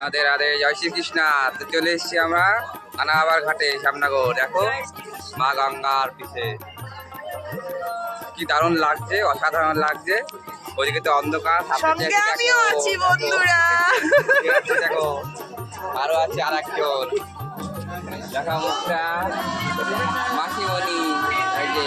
রাধে রাধে জয় শ্রীকৃষ্ণা। তো চলে এসেছি আমরা আনাবার ঘাটে শ্যামনগর। দেখো মা গঙ্গার পিছে কি দারুণ লাগছে অসাধারণ লাগছে। ওইদিকে তো অন্ধকার দেখো। আমিও আছি বন্ধুরা। দেখো আরও আছে আর একজন দেখা মুখটা। মাসিমণি এই যে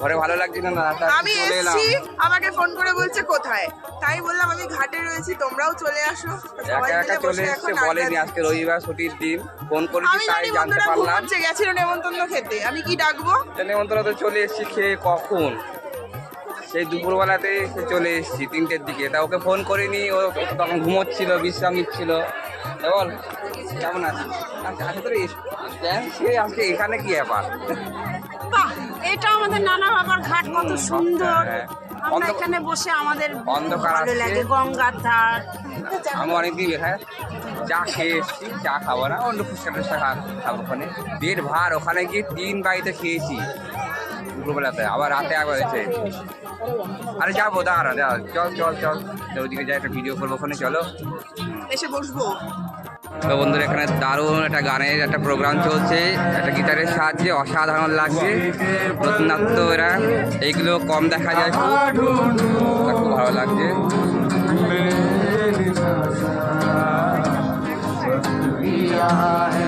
ঘরে ভালো লাগছে না না আমি চলে এলাম। এসেছি আমাকে ফোন করে বলছে কোথায়? তাই বললাম আমি ঘাটে রয়েছি তোমরাও চলে আসো। একা একা চলে এসছে বলেনি আজকে রবিবার ছুটির দিন ফোন করেছি তাই জানতে পারলাম। ঘুমাচ্ছে গেছিল নেমন্তন্ন খেতে। আমি কি ডাকবো? নেমন্তন্ন তো চলে এসেছি খেয়ে কখন? সেই দুপুরবেলাতে সে চলে এসেছি তিনটের দিকে। তা ওকে ফোন করিনি ও তখন ঘুমোচ্ছিল বিশ্রাম নিচ্ছিল। বল কেমন আছিস? আচ্ছা আচ্ছা তোর সে আজকে এখানে কি ব্যাপার? এটা আমাদের নানা বাবার ঘাট কত সুন্দর। হ্যাঁ। আমরা এখানে বসে আমাদের অন্ধকার ভালো। লাগে গঙ্গার ধার। আমি অনেকদিন এখানে চা খেয়ে এসেছি চা খাব না অন্য ফুচকা টুচকা খাব ওখানে। পেট ভার ওখানে গিয়ে তিন বাড়িতে খেয়েছি দুপুরবেলাতে আবার রাতে একবার এসে আরে যাব দাঁড়া দাঁড়া চল চল চল। ওইদিকে যাই একটা ভিডিও করব ওখানে চলো। এসে বসবো? তো বন্ধুরা, এখানে দারুণ একটা গানের একটা প্রোগ্রাম চলছে। একটা গিটারের সাহায্যে অসাধারণ লাগছে। নতুনত্ব এরা। এইগুলো কম দেখা যায় খুব ভালো লাগছে। जाने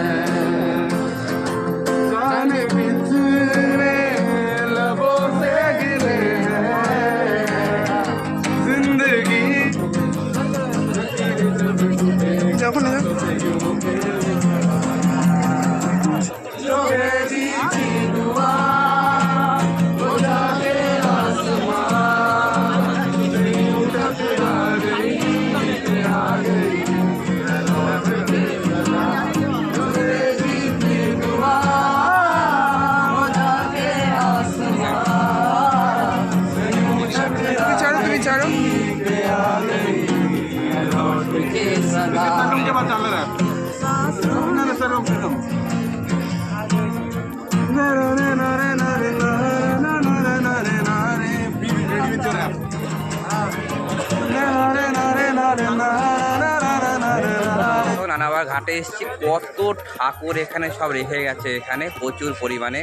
নানাবার ঘাটে এসেছি। কত ঠাকুর এখানে সব রেখে গেছে এখানে, প্রচুর পরিমাণে।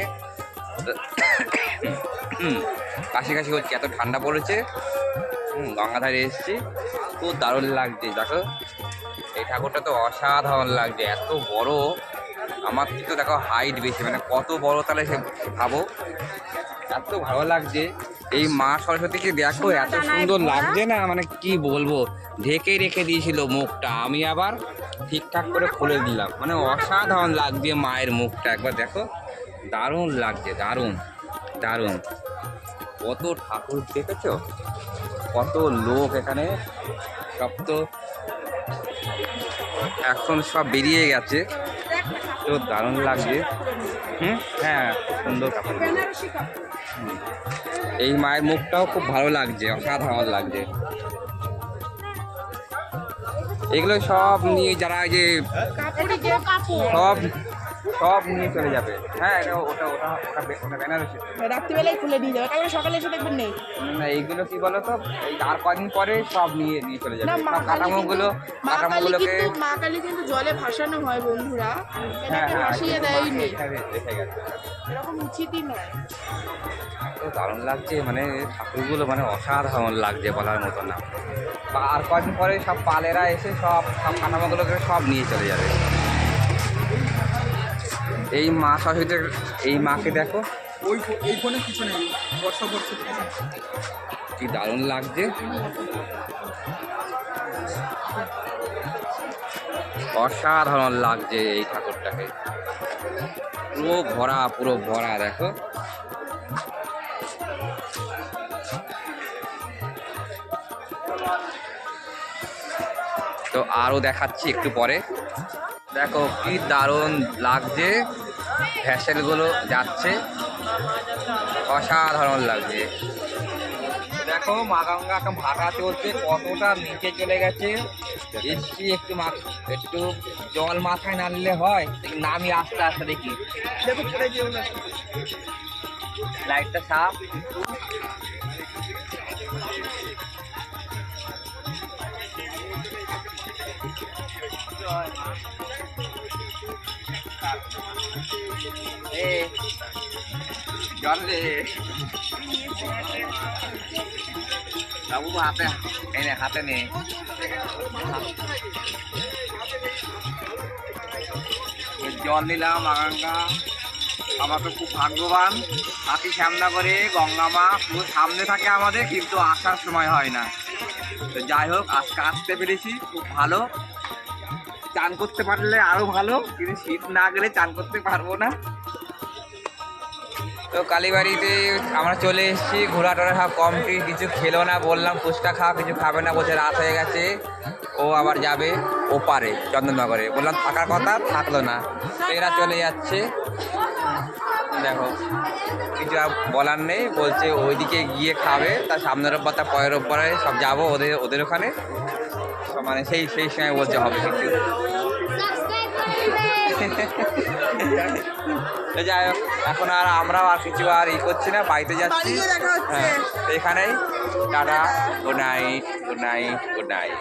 কাশি কাশি হচ্ছে, এত ঠান্ডা পড়েছে। গঙ্গাধারে এসেছি। খুব দারুণ লাগছে, দেখো। এই ঠাকুরটা তো অসাধারণ লাগছে, এত বড়। আমার থেকে তো দেখো হাইট বেশি মানে কত বড় তাহলে সে ভাবো। এত ভালো লাগছে। এই মা সরস্বতীকে দেখো এত সুন্দর লাগছে না মানে কি বলব? ঢেকে রেখে দিয়েছিল মুখটা আমি আবার ঠিকঠাক করে খুলে দিলাম। মানে অসাধারণ লাগছে মায়ের মুখটা একবার দেখো। দারুণ লাগছে দারুণ দারুণ। কত ঠাকুর দেখেছ? কত লোক এখানে সব তো এখন সব বেরিয়ে গেছে। তো দারুণ লাগছে। হুম? হ্যাঁ সুন্দর কাপড়। এই মায়ের মুখটাও খুব ভালো লাগছে অসাধারণ লাগছে। এগুলো সব নিয়ে যারা যে সব সব নিয়ে চলে যাবে। হ্যাঁ এটা ওটা ওটা ওটা বে- ওটা বেনারসি রাত্রিবেলায় খুলে নিয়ে যাবে কারণ সকালে এসে দেখবেন নেই। না এইগুলো কি বলো তো এই আর কদিন পরে সব নিয়ে নিয়ে চলে যাবে। কাঠামোগুলো কাঠামোগুলোকে মা কালী কিন্তু জলে ভাসানো হয় বন্ধুরা। হ্যাঁ হ্যাঁ ভাসিয়ে দেয়নি। এখানে রেখে গেছে। এরকম উচিতই নয়। দারুণ লাগছে মানে ঠাকুরগুলো মানে অসাধারণ লাগছে বলার মতো না। আর কদিন পরে সব পালেরা এসে সব সব কাঠামোগুলোকে সব নিয়ে চলে যাবে। এই মা সরস্বতীর এই মাকে দেখো। ওই এই ফোনে কিছু নেই বর্ষা বর্ষা কি দারুণ লাগছে। অসাধারণ লাগছে এই ঠাকুরটাকে। পুরো ভরা পুরো ভরা দেখো। তো আরও দেখাচ্ছি একটু পরে। দেখো কি দারুণ লাগছে। ভ্যাসেলগুলো যাচ্ছে। অসাধারণ লাগছে। দেখো মা গঙ্গা এখন ভাটা চলছে কতটা নিচে চলে গেছে। এসছি একটু একটু জল মাথায় নাড়লে হয় একটু নামি আস্তে আস্তে দেখি। লাইটটা সাফ। এ জল বাবু হাতে এই হাতে নে জল নিলাম আগাঙ্গা আমার তো খুব ভাগ্যবান হাতি সামনা করে গঙ্গা মা পুরো সামনে থাকে আমাদের কিন্তু আসার সময় হয় না তো যাই হোক আজকে আসতে পেরেছি খুব ভালো চান করতে পারলে আরও ভালো, কিন্তু শীত না গেলে চান করতে পারব না। তো কালীবাড়িতে আমরা চলে এসেছি ঘোরা টোরা সব কমপ্লিট কিছু খেলো না, বললাম ফুচকা খাওয়া কিছু খাবে না, বলছে রাত হয়ে গেছে। ও আবার যাবে ওপারে, চন্দননগরে। বললাম থাকার কথা, থাকল না। এরা চলে যাচ্ছে। দেখো, কিছু আর বলার নেই, বলছে ওইদিকে গিয়ে খাবে তার সামনের রোববার তার পরের রোববারে সব যাব ওদের ওদের ওখানে। মানে সেই সেই সময় বলতে হবে। যাই হোক এখন আর আমরাও আর কিছু আর ই করছি না বাড়িতে যাচ্ছি। হ্যাঁ এখানেই tata good night good night good night